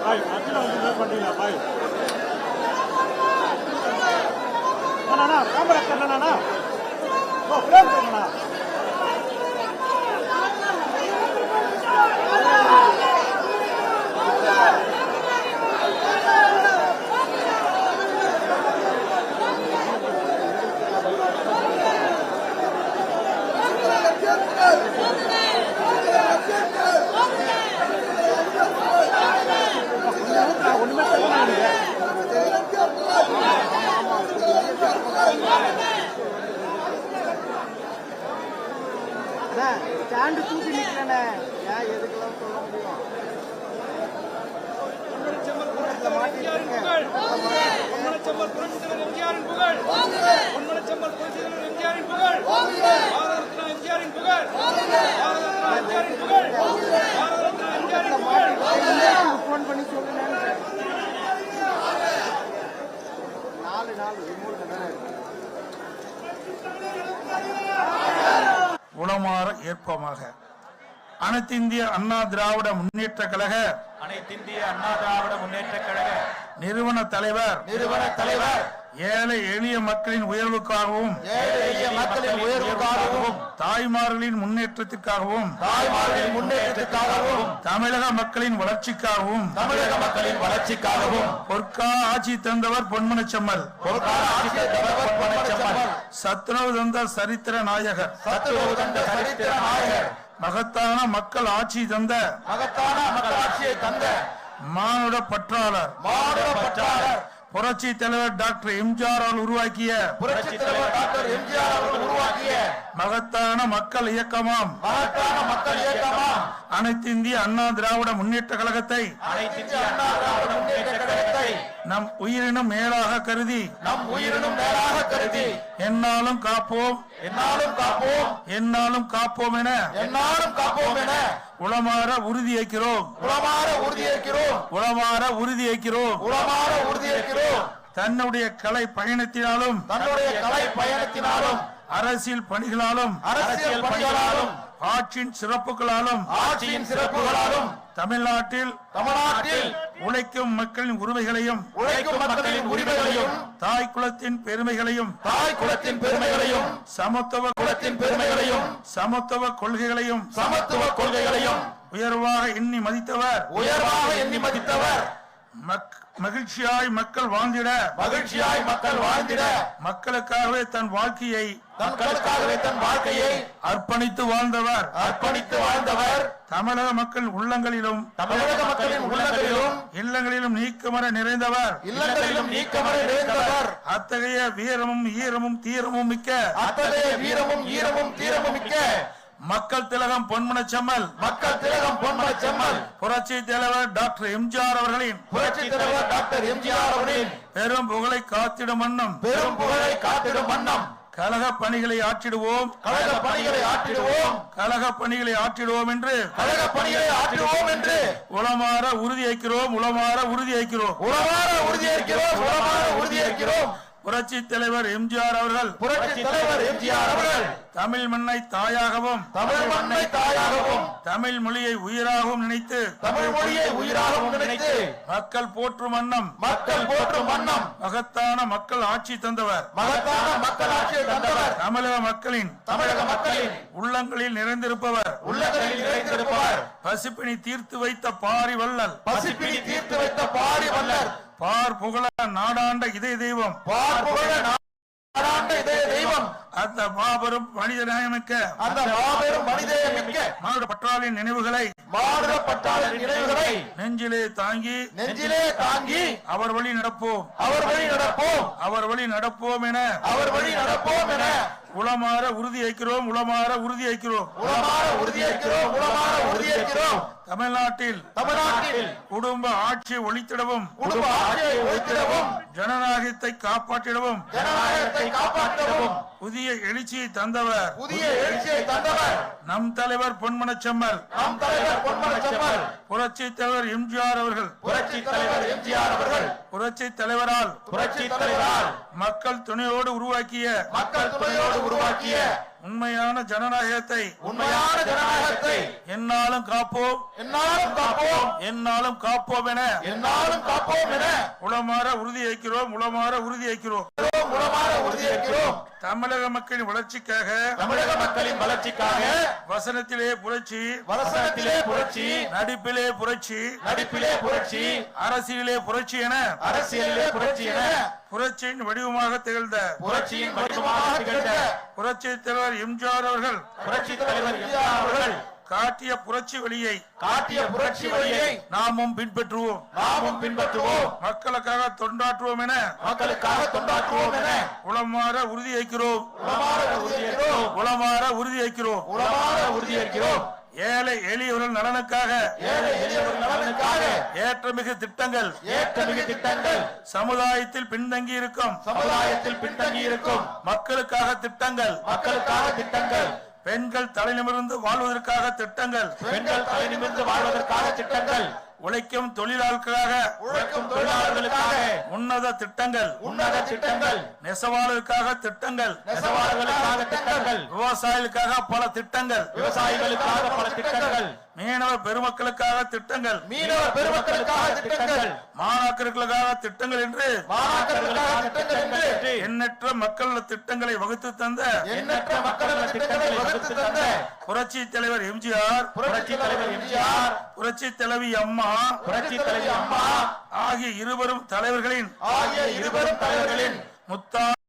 பாய் மத்தியில் வந்து மேல் பண்ணிங்களா பாய் அண்ணா கேமரா கண்ணா ஓ ஃப்ரேம் கண்ணா ஸ்டாண்டு தூக்கி நிக்கிறேனே ஏன் எதுக்கெல்லாம் சொல்ல முடியும் இதுல மாட்டிட்டு இருக்கேன். எம்ஜிஆரின் புகழ் பொன்மனச்செம்மல் எம்ஜிஆரின் புகழ் பாரதரத்னா எம்ஜிஆரின் புகழ் பாரதரத்னா எம்ஜிஆரின் புகழ் பாரதரத்னா எம்ஜிஆரின் புகழ் எல்லாத்துக்கும் ஃபோன் பண்ணி சொல்லுங்க நாலு நாலு மூணு தானே உளமாற ஏற்பமாக. அனைத்திந்திய அண்ணா திராவிட முன்னேற்ற கழக அனைத்திந்திய அண்ணா திராவிட முன்னேற்ற கழக நிறுவன தலைவர் நிறுவன தலைவர் ஏழை எளிய மக்களின் உயர்வுக்காகவும் மக்களின் தாய்மார்களின் முன்னேற்றத்திற்காகவும் தாய்மார்களின் முன்னேற்றத்திற்காகவும் தமிழக மக்களின் வளர்ச்சிக்காகவும் தமிழக மக்களின் வளர்ச்சிக்காகவும் பொற்கா ஆட்சி தந்தவர் பொன்மனச்செம்மல் சத்துணவு தந்த சரித்திர நாயகர் சத்துணவு தந்த சரித்திர நாயகர் மகத்தான மக்கள் ஆட்சி தந்த மகத்தான மக்கள் ஆட்சியை தந்த மானுட பற்றாளர் மாநில பற்றாளர் புரட்சி தலைவர் டாக்டர் எம்ஜிஆர் அவர்கள் உருவாக்கிய புரட்சி தலைவர் டாக்டர் எம்ஜிஆர் அவர்கள் உருவாக்கிய மகத்தான மக்கள் இயக்கமாம். மகத்தான மக்கள் இயக்கமா அனைத்து இந்திய அண்ணா திராவிட முன்னேற்ற கழகத்தை அனைத்து இந்திய அண்ணா திராவிட முன்னேற்ற கழகத்தை நம் உயிரினும் மேலாக கருதி நம் உயிரினும் மேலாக கருதி என்னாலும் காப்போம். என்னாலும் காப்போம். என்னாலும் காப்போம் என என்னாலும் காப்போம் என உளமாற உறுதியேற்கிறோம் உளமாற உறுதியேற்கிறோம் உளமாற உறுதியேற்கிறோம் உளமாற உறுதியேற்கிறோம் தன்னுடைய கலை பயணத்தினாலும் தன்னுடைய கலை பயணத்தினாலும் அரசியல் பணிகளாலும் அரசியல் பணிகளாலும் ஆட்சியின் சிறப்புகளாலும் ஆட்சியின் சிறப்புகளாலும் தமிழ்நாட்டில் தமிழ்நாட்டில் உழைக்கும் மக்களின் உரிமைகளையும் உழைக்கும் மக்களின் உரிமைகளையும் தாய் குலத்தின் பெருமைகளையும் தாய் குலத்தின் பெருமைகளையும் சமத்துவ குலத்தின் பெருமைகளையும் சமத்துவ கொள்கைகளையும் சமத்துவ கொள்கைகளையும் உயர்வாக எண்ணி மதித்தவர். உயர்வாக எண்ணி மதித்தவர். மகிழ்ச்சியாய் மக்கள் வாழ்ந்திட. மகிழ்ச்சியாய் மக்கள் வாழ்ந்திட. மக்களுக்காகவே தன் வாழ்க்கையை மக்களுக்காகவே தன் வாழ்க்கையை அர்ப்பணித்து வாழ்ந்தவர். அர்ப்பணித்து வாழ்ந்தவர். தமிழக மக்கள் உள்ளங்களிலும் தமிழக மக்களின் உள்ளங்களிலும் இல்லங்களிலும் நீக்கமர நிறைந்தவர். இல்லங்களிலும் நீக்கமர நிறைந்தவர். அத்தகைய வீரமும் ஈரமும் தீரமும் மிக்க அத்தகைய வீரமும் ஈரமும் தீரமும் மிக்க மக்கள் திலகம் பொன்மனச்செம்மல் மக்கள் திலகம் பொன்மன செம்மல். புரட்சி தலைவர் டாக்டர் எம்ஜிஆர் அவர்களின். புரட்சி தலைவர் டாக்டர் எம்ஜிஆர் அவர்களின். பெரும் புகழை காத்திடும் வண்ணம். பெரும் புகழை காத்திடும் வண்ணம். கழக பணிகளை ஆற்றிடுவோம். கழக பணிகளை ஆற்றிடுவோம். கழக பணிகளை ஆற்றிடுவோம் என்று. கழக பணிகளை ஆற்றிடுவோம் என்று. உளமாற உறுதியேற்கிறோம் உளமாற உறுதியேற்கிறோம் உளமாற உறுதியேற்கிறோம் உளமாற உறுதியேற்கிறோம் புரட்சி தலைவர் எம்ஜிஆர் அவர்கள். புரட்சி தலைவர் எம்ஜிஆர் அவர்கள். தமிழ் மண்ணை தாயாகவும் தமிழ் மண்ணை தாயாகவும் தமிழ் மொழியை உயிராகவும் நினைத்து தமிழ் மொழியை உயிராகவும் நினைத்து மக்கள் போற்றும் வண்ணம் மக்கள் போற்றும் வண்ணம் மகத்தான மக்கள் ஆட்சி தந்தவர். மகத்தான மக்கள் தமிழக மக்களின் தமிழக மக்களின் உள்ளங்களில் நிறைந்திருப்பவர். உள்ளங்களில் நிறைந்திருப்பவர். பசிப்பினி தீர்த்து வைத்த பாரி வள்ளல் பசிப்பினி தீர்த்து வைத்த பாரி வல்லர் பார் புகழ நாடாண்ட இதய தெய்வம். பார் புகழ நாடாண்ட இதய தெய்வம். அந்த மாபெரும் மனித நியமிக்க அந்த மாபெரும் மனிதமிக்க மானுட பற்றாளின் நினைவுகளை மாநில பட்டாளர் நினைவுகளை நெஞ்சிலே தாங்கி நெஞ்சிலே தாங்கி அவர் வழி நடப்போம். அவர் வழி நடப்போம். அவர் வழி நடப்போம் என அவர் வழி நடப்போம் என உளமாற உறுதியேற்கிறோம் உளமாற உறுதியேற்கிறோம் உளமாற உறுதியேற்கிறோம் உளமாற உறுதியேற்கிறோம் தமிழ்நாட்டில் தமிழ்நாட்டில் குடும்ப ஆட்சி ஒழித்திடவும் குடும்ப ஆட்சியை ஒழித்திடவும் ஜனநாயகத்தை காப்பாற்றிடவும் ஜனநாயகத்தை காப்பாற்றவும் புதிய எழுச்சியை தந்தவர். புதிய எழுச்சியை தந்தவர். நம் தலைவர் பொன்மனச்செம்மல். நம் தலைவர் பொன்மன செம்மல் புரட்சி தலைவர் எம்ஜிஆர் அவர்கள். புரட்சி தலைவர் எம்ஜிஆர் அவர்கள். புரட்சி தலைவரால். புரட்சி தலைவரால். மக்கள் துணையோடு உருவாக்கிய. மக்கள் துணையோடு உருவாக்கிய. உண்மையான ஜனநாயகத்தை உண்மையான ஜனநாயகத்தை என்னாலும் காப்போம். என்னாலும் காப்போம். என்னாலும் காப்போம் என என்னாலும் காப்போம் என உளமாற உறுதியேற்கிறோம் உளமாற உறுதியேற்கிறோம் உளமாற உறுதியேற்கிறோம் தமிழக மக்களின் வளர்ச்சிக்காக தமிழக மக்களின் வளர்ச்சிக்காக வசனத்திலே புரட்சி வசனத்திலே புரட்சி நடிப்பிலே புரட்சி நடிப்பிலே புரட்சி அரசியலே புரட்சி என அரசியலிலே புரட்சி என புரட்சியின் வடிவமாக திகழ்ந்த புரட்சியின் வடிவமாக திகழ்ந்த புரட்சி தலைவர் எம்ஜிஆர் அவர்கள் புரட்சி தலைவர் எம்ஜிஆர் அவர்கள் காட்டிய புரட்சி வழியை காட்டிய புரட்சி வழியை நாமும் பின்பற்றுவோம். நாமும் பின்பற்றுவோம். மக்களுக்காக தொண்டாற்றுவோம் என மக்களுக்காக தொண்டாற்றுவோம் என உளமாற உளமாற உறுதியேற்கிறோம் உளமாற உறுதியேற்கிறோம் உளமாற உறுதியேற்கிறோம் ஏழை எளியவர்கள் நலனுக்காக ஏழை எளியவர்கள் நலனுக்காக ஏற்றமிகு திட்டங்கள். ஏற்றமிகு திட்டங்கள். சமுதாயத்தில் பின்தங்கி இருக்கும். சமுதாயத்தில் பின்தங்கி இருக்கும். மக்களுக்காக திட்டங்கள். மக்களுக்காக திட்டங்கள். பெண்கள் தலைநிமிர்ந்து வாழ்வதற்காக திட்டங்கள். பெண்கள் தலை நிமிர்ந்து வாழ்வதற்காக திட்டங்கள். உழைக்கும் தொழிலாளர்களுக்காக உழைக்கும் தொழிலாளர்களுக்காக உன்னத திட்டங்கள். உன்னத திட்டங்கள். நெசவாளருக்காக திட்டங்கள். நெசவாளர்களுக்காக திட்டங்கள். விவசாயிகளுக்காக பல திட்டங்கள். விவசாயிகளுக்காக பல திட்டங்கள். மீனவ பெருமக்களுக்காக திட்டங்கள். மீனவர் பெருமக்களுக்காக திட்டங்கள். மாணாக்கர்களுக்காக திட்டங்கள் என்று. மாணாக்கர்களுக்காக திட்டங்கள் என்று. எண்ணற்ற மக்கள் திட்டங்களை வகுத்து தந்த. எண்ணற்ற மக்கள் திட்டங்களை வகுத்து தந்த. புரட்சி தலைவர் எம்ஜிஆர். புரட்சி தலைவர் எம்ஜிஆர். புரட்சி தலைவி அம்மா புரட்சி தலைவி அம்மா ஆகிய இருவரும் தலைவர்களின் ஆகிய இருவரும் தலைவர்களின் முத்தா